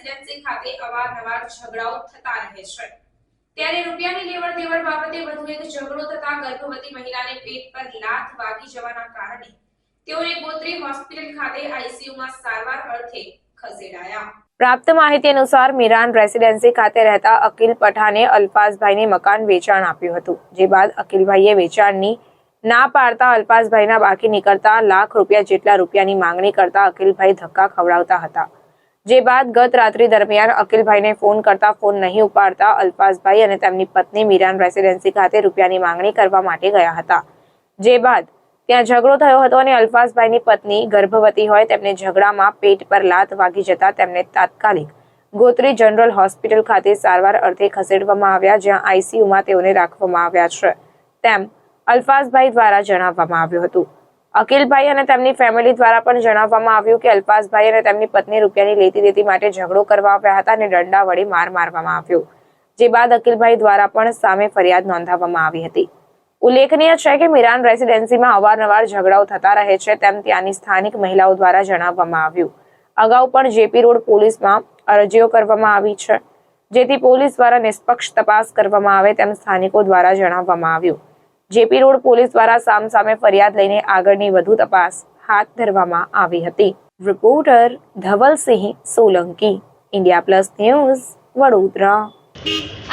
Residency ખાતે અવારનવાર ઝઘડાઓ થતા રહે છે. ત્યારે રૂપિયાની લેવડ દેવડ બાબતે વધુ એક ઝઘડો થતા ગર્ભવતી મહિલાને પેટ પર લાત વાગી જવાના કારણે તેઓને ગોત્રી હોસ્પિટલ ખાતે આઈસીયુમાં સારવાર અર્થે ખસેડાયા. પ્રાપ્ત માહિતી અનુસાર મિરાન રેસિડેન્સી ખાતે રહેતા અકિલ પઠાને અલ્પાસભાઈને મકાન વેચાણ આપ્યું હતું, જે બાદ અકિલભાઈએ વેચાણની ના પાડતા અલ્પાસભાઈના બાકી નીકળતા લાખ રૂપિયા જેટલા રૂપિયાની માંગણી કરતા અકિલભાઈ ધક્કા ખવડાવતા હતા. જે બાદ ગત રાત્રિ દરમિયાન અકિલભાઈને ફોન કરતા ફોન નહીં ઉપાડતા અલ્પાસભાઈ અને તેમની પત્ની મીરાન રેસિડેન્સી ખાતે રૂપિયાની માંગણી કરવા માટે ગયા હતા. જે બાદ ત્યાં ઝઘડો થયો હતો અને અલ્ફાઝભાઈની પત્ની ગર્ભવતી હોય તેમને ઝઘડામાં પેટ પર લાત વાગી જતા તેમને તાત્કાલિક ગોત્રી જનરલ હોસ્પિટલ ખાતે સારવાર અર્થે ખસેડવામાં આવ્યા, જ્યાં આઈસીયુમાં તેઓને રાખવામાં આવ્યા છે. તેમ અલ્ફાઝભાઈ દ્વારા જણાવવામાં આવ્યું હતું. અકિલભાઈ અને તેમની ફેમિલી દ્વારા પણ જણાવવામાં આવ્યું કે અલ્પાસભાઈ અને તેમની પત્ની રૂપિયાની લેતી દેતી માટે ઝઘડો કરવા આવ્યા હતા અને દંડા વડે માર મારવામાં આવ્યો. જે બાદ અકિલભાઈ દ્વારા પણ સામે ફરિયાદ નોંધાવવામાં આવી હતી. ઉલ્લેખનીય છે કે મિરાન રેસિડેન્સીમાં અવારનવાર ઝઘડાઓ થતા રહે છે તેમ ત્યાંની સ્થાનિક મહિલાઓ દ્વારા જણાવવામાં આવ્યું. અગાઉ પણ જેપી રોડ પોલીસમાં અરજીઓ કરવામાં આવી છે. જેથી પોલીસ દ્વારા નિષ્પક્ષ તપાસ કરવામાં આવે તેમ સ્થાનિકો દ્વારા જણાવવામાં આવ્યું. જેપી રોડ પોલીસ દ્વારા સામસામે ફરિયાદ લઈને આગળની વધુ તપાસ હાથ ધરવામાં આવી હતી. Reporter Dhavalsinh Solanki, India plus news, Vadodara.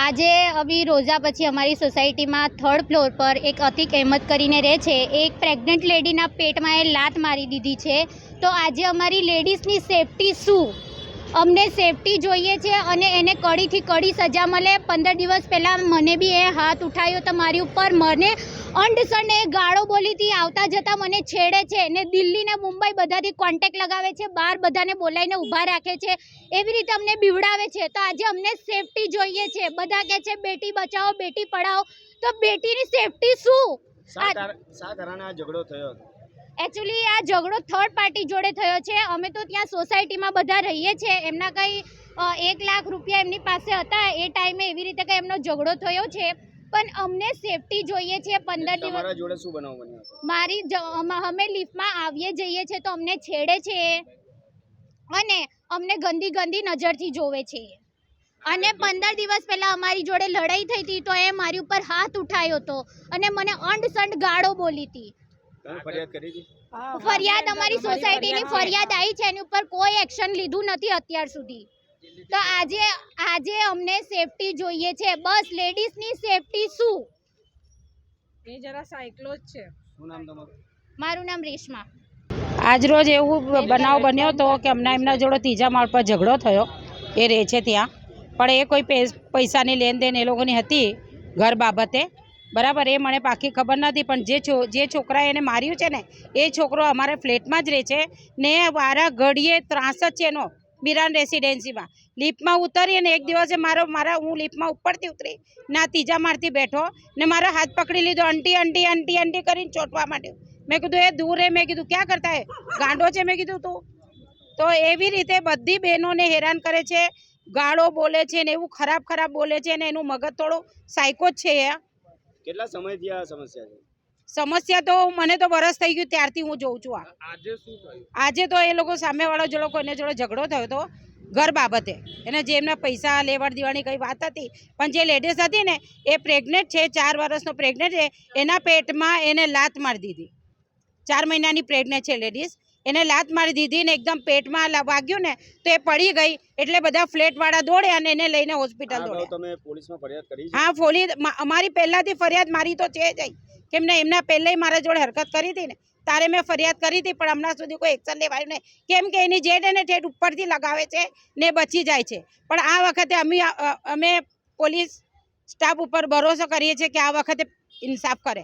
આજે અભી રોજા પછી અમારી સોસાયટીમાં થર્ડ ફ્લોર પર એક અતિક અહેમદ કરીને રહે છે. એક પ્રેગ્નન્ટ લેડીના પેટમાં એ લાત મારી દીધી છે. તો આજે અમારી લેડીઝની સેફટી શું? અમને સેફટી જોઈએ છે અને એને કડીથી કડી સજા મળે. પંદર દિવસ પહેલાં મને બી એ હાથ ઉઠાવ્યો તો મારી ઉપર મને અંડસણ એ ગાળો બોલીથી આવતા જતાં મને છેડે છે. ને દિલ્હી ને મુંબઈ બધાથી કોન્ટેક્ટ લગાવે છે. બહાર બધાને બોલાવીને ઊભા રાખે છે. એવી રીતે અમને બીવડાવે છે. તો આજે અમને સેફટી જોઈએ છે. બધા કહે છે, બેટી બચાવો બેટી પઢાઓ. તો બેટીની સેફટી શું? કારણે આ ઝઘડો થયો? એકચ્યુઅલી આ ઝઘડો થર્ડ પાર્ટી જોડે થયો છે. અમે તો ત્યાં સોસાયટીમાં બધા રહીએ છીએ. એમના કંઈ એક લાખ રૂપિયા એમની પાસે હતા. એ ટાઈમે એવી રીતે કંઈ એમનો ઝઘડો થયો છે. પણ અમને સેફટી જોઈએ છે. પંદર દિવસ જોડે શું બનાવ બન્યો મારી અમે લિફ્ટમાં આવીએ જઈએ છીએ તો અમને છેડે છે. અને અમને ગંદી ગંદી નજરથી જોવે છે. અને પંદર દિવસ પહેલાં અમારી જોડે લડાઈ થઈ હતી તો એ મારી ઉપર હાથ ઉઠાયો હતો. અને મને અંડસંડ ગાળો બોલી હતી. ફરિયાદ કરી હતી? ફરિયાદ અમારી સોસાયટીની ફરિયાદ આવી છે. એની ઉપર કોઈ એક્શન લીધું નથી અત્યાર સુધી. તો આજે આજે અમને સેફટી જોઈએ છે. બસ લેડીઝની સેફટી શું? એ જરા સાયકલો જ છે. શું નામ તમારું? મારું નામ રેશમા. આજરોજ એવું બનાવ બન્યો હતો કે હમણાં એમના જોડે ત્રીજા માળ પર ઝઘડો થયો. એ રહે છે ત્યાં. પણ એ કોઈ પૈસ- પૈસાની લેનદેન એ લોકોની હતી ઘર બાબતે. બરાબર, એ મને પાકી ખબર નથી, પણ જે છો, જે છોકરાએ એને માર્યું છે ને, એ છોકરો અમારા ફ્લેટમાં જ રહે છે ને વારા ઘડીએ ત્રાસ જ છે એનો બિરાન રેસિડેન્સીમાં. લિફ્ટમાં ઉતરી અને એક દિવસે મારો, મારા, હું લિફ્ટમાં ઉપરથી ઉતરી, ના ત્રીજા માળથી બેઠો ને મારો હાથ પકડી લીધો અંટી અંટી અંટી અંટી કરીને ચોંટવા માંડ્યો. મેં કીધું, એ દૂર રે મેં કીધું, ક્યાં કરતા હે? ગાંડો છે? મેં કીધું, તું. તો એવી રીતે બધી બહેનોને હેરાન કરે છે, ગાળો બોલે છે ને એવું ખરાબ ખરાબ બોલે છે ને એનું મગજ થોડું સાયકો જ છે એ. કેટલા સમયથી આ સમસ્યા છે? સમસ્યા તો મને તો વરસ થઈ ગયું ત્યારથી હું જોઉં છું આ. આજે શું થયું? આજે તો એ લોકો સામેવાળો જે લોકો એને જોડે ઝઘડો થયો હતો ઘર બાબતે. એને જે એમના પૈસા લેવડ દેવાની કંઈ વાત હતી પણ જે લેડીઝ હતી ને એ પ્રેગ્નેન્ટ છે ચાર વર્ષનો પ્રેગ્નેન્ટ છે એના પેટમાં એને લાત મારી દીધી. ચાર મહિનાની પ્રેગ્નેન્ટ છે લેડીઝ એને લાત મારી દીધી ને એકદમ પેટમાં વાગ્યું ને તો એ પડી ગઈ. એટલે બધા ફ્લેટવાળા દોડ્યા અને એને લઈને હોસ્પિટલ દોડ્યા હા ફોલી અમારી પહેલાંથી ફરિયાદ મારી તો છે જ કેમ ને એમના પહેલાંય મારા જોડે હરકત કરી હતી ને તારે મેં ફરિયાદ કરી હતી પણ હમણાં સુધી કોઈ એક્શન લેવાયું નહીં. કેમ કે એની જેટ એને ઠેઠ ઉપરથી લગાવે છે ને બચી જાય છે. પણ આ વખતે અમે અમે પોલીસ સ્ટાફ ઉપર ભરોસો કરીએ છીએ કે આ વખતે ઇન્સાફ કરે.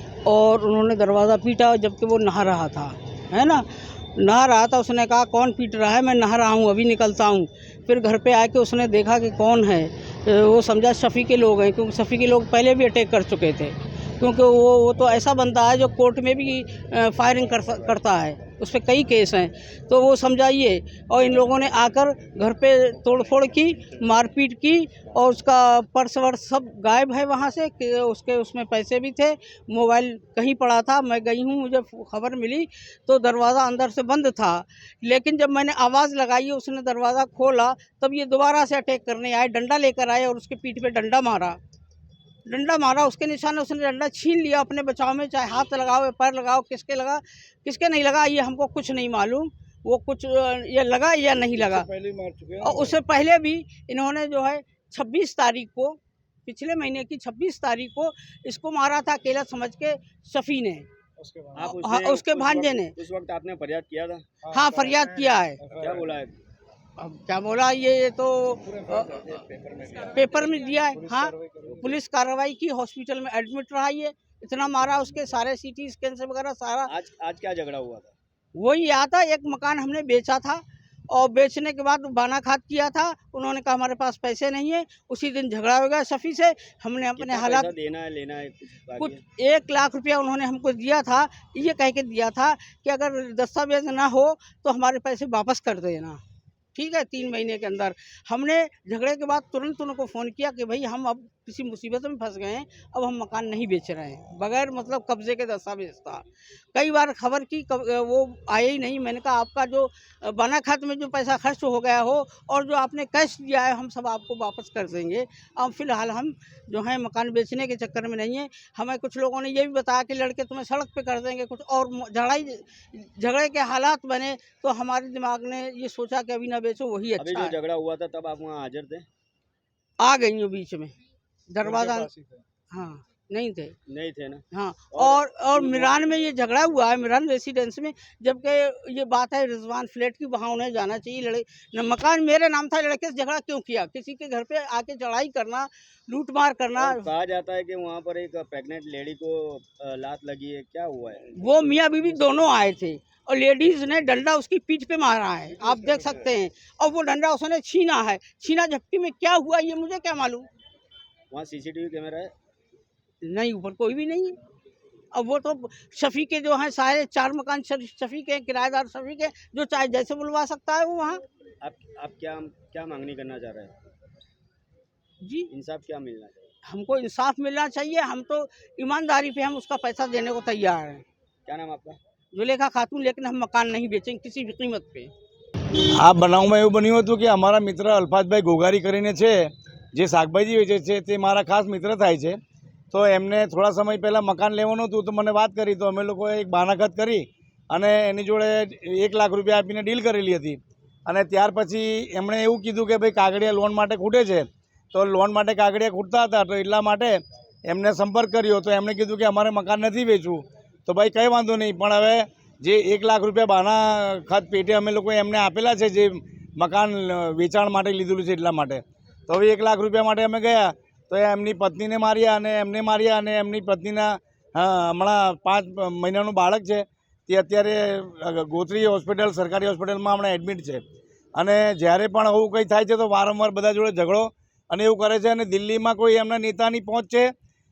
और उन्होंने दरवाज़ा पीटा जबकि वो नहा रहा था है ना? नहा रहा था उसने कहा कौन पीट रहा है? मैं नहा रहा हूँ अभी निकलता हूँ। फिर घर पे आके उसने देखा कि कौन है। वो समझा शफ़ी के लोग हैं क्योंकि शफ़ी के लोग पहले भी अटैक कर चुके थे। क्योंकि वो वो तो ऐसा बंदा है जो कोर्ट में भी फायरिंग कर, करता है। उस पर कई केस हैं। तो वो समझाइए और इन लोगों ने आकर घर पे तोड़फोड़ की, मारपीट की और उसका पर्स वर्स सब गायब है वहाँ से उसके उसमें पैसे भी थे, मोबाइल कहीं पड़ा था। मैं गई हूँ, मुझे खबर मिली तो दरवाज़ा अंदर से बंद था। लेकिन जब मैंने आवाज़ लगाई, उसने दरवाज़ा खोला, तब ये दोबारा से अटैक करने आए, डंडा लेकर आए और उसके पीठ पे डंडा मारा। डंडा मारा उसके निशाने उसने डंडा छीन लिया अपने बचाव में चाहे हाथ लगाओ या पैर लगाओ किसके लगा किसके नहीं लगा ये हमको कुछ नहीं मालूम। वो कुछ ये लगा या नहीं लगा। पहले मार चुके हैं। और उससे पहले भी इन्होंने जो है 26 तारीख को पिछले महीने की 26 तारीख को इसको मारा था अकेला समझ के शफी ने आप हाँ, उसके भांजे ने। उस वक्त आपने फरियाद किया था? हाँ फरियाद किया है। क्या बोला है? अब क्या बोला? ये ये तो पेपर में दिया है। हाँ पुलिस कार्रवाई की हॉस्पिटल में एडमिट रहा ये। इतना मारा उसके सारे सीटी स्कैन से वगैरह सारा। आज आज क्या झगड़ा हुआ था? वही यहाँ था एक मकान हमने बेचा था और बेचने के बाद बाना खात किया था। उन्होंने कहा हमारे पास पैसे नहीं है। उसी दिन झगड़ा हो गया सफ़ी से। हमने अपने हालात देना है लेना है कुछ कुछ एक लाख रुपया उन्होंने हमको दिया था। ये कह के दिया था कि अगर दस्तावेज़ ना हो तो हमारे पैसे वापस कर देना। ठीक है तीन महीने के अंदर हमने झगड़े के बाद तुरंत उनको फ़ोन किया कि भाई हम अब किसी मुसीबत में फंस गए हैं अब हम मकान नहीं बेच रहे हैं। बगैर मतलब कब्जे के दस्तावेज़ था कई बार खबर की कब, वो आए ही नहीं। मैंने कहा आपका जो बना खात में जो पैसा खर्च हो गया हो और जो आपने कैश दिया है हम सब आपको वापस कर देंगे। अब फ़िलहाल हम जो हैं मकान बेचने के चक्कर में नहीं है। हमें कुछ लोगों ने ये भी बताया कि लड़के तुम्हें सड़क पर कर देंगे कुछ और झड़ाई झगड़े के हालात बने तो हमारे दिमाग ने ये सोचा कि अभी ना बेचो वही अभी अच्छा जो झगड़ा हुआ था तब आप वहाँ हाजिर थे? आ गई हूँ बीच में। दरवाज़ा हाँ नहीं थे। नहीं थे ना? हाँ और- और मिरान में ये झगड़ा हुआ है मिरान रेसिडेंस में जबकि ये बात है रिजवान फ्लैट की वहाँ उन्हें जाना चाहिए। लड़े न मकान मेरे नाम था लड़के से झगड़ा क्यों किया? किसी के घर पे आके चढ़ाई करना लूट मार करना कहा जाता है कि वहाँ पर एक प्रेग्नेंट लेडी को लात लगी है। क्या हुआ है? वो मियाँ बीबी दोनों आए थे और लेडीज़ ने डंडा उसकी पीठ पे मारा है आप देख सकते हैं। और वो डंडा उसने छीना है। छीना झपकी में क्या हुआ ये मुझे क्या मालूम? वहाँ सीसीटीवी कैमरा है नहीं ऊपर कोई भी नहीं है अब वो तो शफी के जो हैं सारे चार मकान शफ- शफी के हैं, किराएदार शफी के जो चाहे जैसे बुलवा सकता है वो वहाँ आप आप क्या क्या मांगनी करना चाह रहे हैं जी इंसाफ क्या मिलना चाहिए हमको इंसाफ मिलना चाहिए हम तो ईमानदारी पे हम उसका पैसा देने को तैयार हैं क्या नाम आपका जुलेखा खातून लेकिन हम मकान नहीं बेचेंगे किसी भी कीमत पे આ બનાવમાં એવું બન્યું હતું કે અમારા મિત્ર અલ્ફાજભાઈ ગોગારી કરીને છે જે શાકભાજી વેચે છે તે મારા ખાસ મિત્ર થાય છે. તો એમને થોડા સમય પહેલાં મકાન લેવાનું હતું તો મને વાત કરી તો અમે લોકોએ એક બાનાખત કરી અને એની જોડે એક લાખ રૂપિયા આપીને ડીલ કરેલી હતી. અને ત્યાર પછી એમણે એવું કીધું કે ભાઈ કાગડિયા લોન માટે ખૂટે છે. તો લોન માટે કાગડિયા ખૂટતા હતા તો એટલા માટે એમને સંપર્ક કર્યો તો એમણે કીધું કે અમારે મકાન નથી વેચવું. તો ભાઈ કંઈ વાંધો નહીં, પણ હવે જે એક લાખ રૂપિયા બાના ખાત પેટે અમે લોકોએ એમને આપેલા છે જે મકાન વેચાણ માટે લીધેલું છે એટલા માટે. તો હવે એક લાખ રૂપિયા માટે અમે ગયા તો એમની પત્નીને માર્યા અને એમને માર્યા અને એમની પત્નીના હમણાં પાંચ મહિનાનું બાળક છે. તે અત્યારે ગોત્રી હોસ્પિટલ, સરકારી હોસ્પિટલમાં હમણાં એડમિટ છે. અને જ્યારે પણ આવું કંઈ થાય છે તો વારંવાર બધા જોડે ઝઘડો અને એવું કરે છે અને દિલ્હીમાં કોઈ એમના નેતાની પહોંચ છે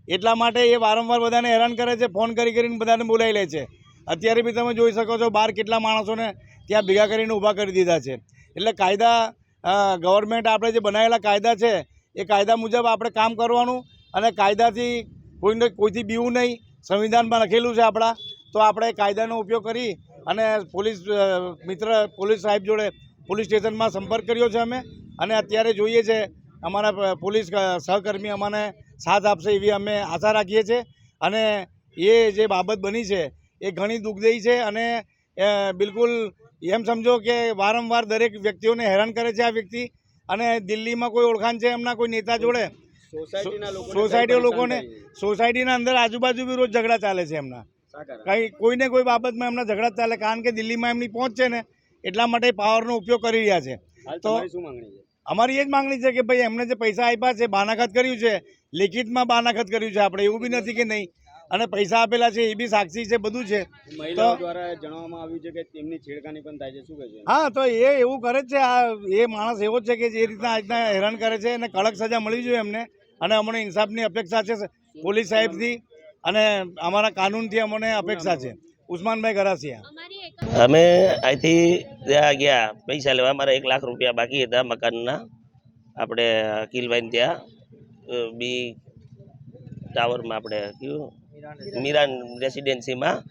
એટલા માટે એ વારંવાર બધાને હેરાન કરે છે, ફોન કરી કરીને બધાને બોલાવી લે છે. અત્યારે બી તમે જોઈ શકો છો બહાર કેટલા માણસોને ત્યાં ભેગા કરીને ઊભા કરી દીધા છે. એટલે કાયદા ગવર્મેન્ટ આપણે જે બનાવેલા કાયદા છે, એ કાયદા મુજબ આપણે કામ કરવાનું અને કાયદાથી કોઈને કોઈથી બીવું નહીં. સંવિધાનમાં લખેલું છે આપણા. તો આપણે કાયદાનો ઉપયોગ કરી અને પોલીસ મિત્ર, પોલીસ સાહેબ જોડે પોલીસ સ્ટેશનમાં સંપર્ક કર્યો છે અમે. અને અત્યારે જોઈએ છે, અમારા પોલીસ સહકર્મી અમને સાથ આપશે એવી અમે આશા રાખીએ છીએ. અને એ જે બાબત બની છે, એ ઘણી દુઃખદાયી છે અને બિલકુલ એમ સમજો કે વારંવાર દરેક વ્યક્તિઓને હેરાન કરે છે આ વ્યક્તિ અને દિલ્હીમાં કોઈ ઓળખાણ છે એમના કોઈ નેતા જોડે? સોસાયટી લોકોને સોસાયટીના અંદર આજુબાજુ બી રોજ ઝઘડા ચાલે છે એમના. કંઈ કોઈને કોઈ બાબતમાં એમના ઝઘડા ચાલે કારણ કે દિલ્હીમાં એમની પહોંચ છે ને એટલા માટે પાવરનો ઉપયોગ કરી રહ્યા છે. તો- અમારી એ જ માંગણી છે કે ભાઈ એમને જે પૈસા આપ્યા છે બાનાખત કર્યું છે લેખિતમાં બાનાખત કર્યું છે આપણે એવું બી નથી કે નહીં. અને પૈસા આપેલા છે એ બી સાક્ષી છે બધું છે. મહિલાઓ દ્વારા જણાવવામાં આવ્યું છે કે તેમની છેડખાની પણ થાય છે શું કહે છે? હા તો એ એવું કરે જ છે આ એ માણસ એવો જ છે કે જે રીતના આ રીતના હેરાન કરે છે અને કડક સજા મળવી જોઈએ એમને અને અમને ઇન્સાફની અપેક્ષા છે પોલીસ સાહેબથી અને અમારા કાનૂનથી અમને અપેક્ષા છે. ઉસ્માનભાઈ ગરાસિયા. અમે અહીંથી ત્યાં ગયા પૈસા લેવા. અમારા એક લાખ રૂપિયા બાકી હતા મકાનના. આપણે અકીલભાઈ ત્યાં બી ટાવરમાં આપણે કયું મીરાન રેસિડેન્સીમાં.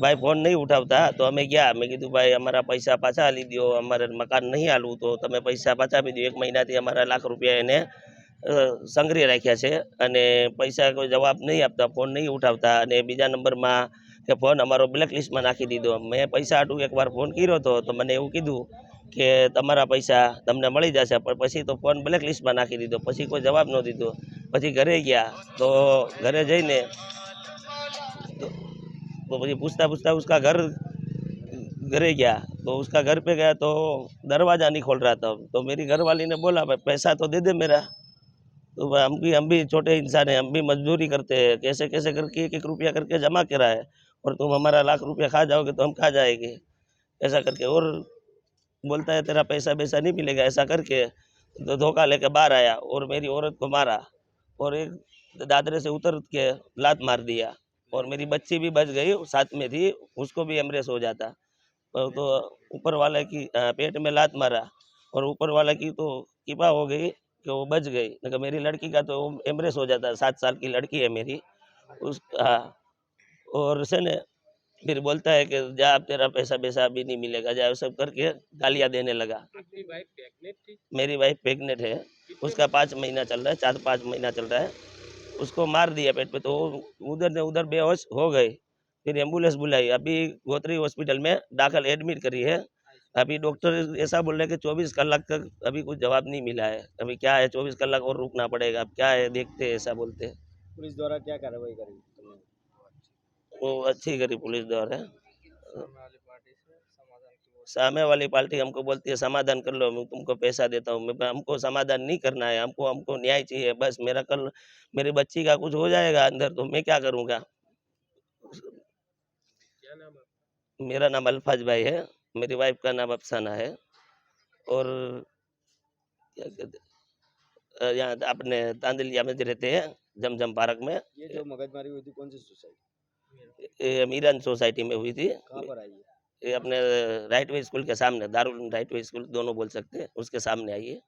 ભાઈ ફોન નહીં ઉઠાવતા, તો અમે ગયા. મેં કીધું, ભાઈ, અમારા પૈસા પાછા આલી દો અમારે મકાન નહીં આલવું, તો તમે પૈસા પાછા આપી દો એક મહિનાથી અમારા લાખ રૂપિયા એને સંગ્રહી રાખ્યા છે અને પૈસા કોઈ જવાબ નહીં આપતા, ફોન નહીં ઉઠાવતા. અને બીજા નંબરમાં કે ફોન અમારો બ્લેક લિસ્ટમાં નાખી દીધો. મેં પૈસા આટું એકવાર ફોન કર્યો હતો તો મને એવું કીધું કે, તમારા પૈસા તમને મળી જશે. પણ પછી તો ફોન બ્લેક લિસ્ટમાં નાખી દીધો. પછી કોઈ જવાબ ન દીધો. પછી ઘરે ગયા. તો ઘરે જઈને तो वो मुझे पूछता पूछता उसका घर, घरे गया। तो उसका घर पे गया तो दरवाज़ा नहीं खोल रहा था। तो मेरी घर वाली ने बोला, भाई, पैसा तो दे दे मेरा। तो भाई, हम भी हम भी छोटे इंसान हैं, हम भी मजदूरी करते हैं। कैसे कैसे करके एक एक रुपया करके जमा करा है। और तुम हमारा लाख रुपया खा जाओगे तो हम खा जाएँगे। ऐसा करके, और बोलता है, तेरा पैसा वैसा नहीं मिलेगा। ऐसा करके तो धोखा लेकर बाहर आया और मेरी औरत को मारा। और एक दादरे से उतर के लात मार दिया। और मेरी बच्ची भी बच गई साथ में थी उसको भी एमरेस हो जाता। तो तो ऊपर वाले की पेट में लात मारा और ऊपर वाले की तो कृपा हो गई कि वो बच गई। नहीं मेरी लड़की का तो एमरेस हो जाता सात साल की लड़की है मेरी। उस हाँ और से ने फिर बोलता है कि जा अब तेरा पैसा पैसा अभी नहीं मिलेगा जा सब करके गालियाँ देने लगा। मेरी वाइफ प्रेगनेंट है। उसका पाँच महीना चल रहा है चार पाँच महीना चल रहा है। उसको मार दिया पेट पे तो उधर ने उधर बेहोश हो गए। फिर एंबुलेंस बुलाई। अभी गोत्री हॉस्पिटल में दाखिल एडमिट करी है। अभी डॉक्टर ऐसा बोल रहे हैं कि चौबीस कलाक तक अभी कुछ जवाब नहीं मिला है। अभी क्या है चौबीस कलाक और रुकना पड़ेगा। अब क्या है देखते हैं ऐसा बोलते हैं। पुलिस द्वारा क्या कार्रवाई करी? वो अच्छी करी पुलिस द्वारा। सामने वाली पार्टी हमको बोलती है समाधान कर लो मैं तुमको पैसा देता हूँ हमको समाधान नहीं करना है हमको हमको न्याय चाहिए बस मेरा कल मेरी बच्ची का कुछ हो जाएगा अंदर तो मैं क्या करूँगा? मेरा नाम अल्फाज भाई है मेरी वाइफ का नाम अफसाना है और क्या कहते यहाँ अपने तांदलिया में रहते हैं जमजम पार्क में। ये जो मगजमारी हुई थी कौन सी सोसाइटी? मीरन सोसाइटी में हुई थी। कहाँ पर आई है? ये अपने राइट वे स्कूल के सामने दारुल राइट वे स्कूल दोनों बोल सकते हैं उसके सामने आई है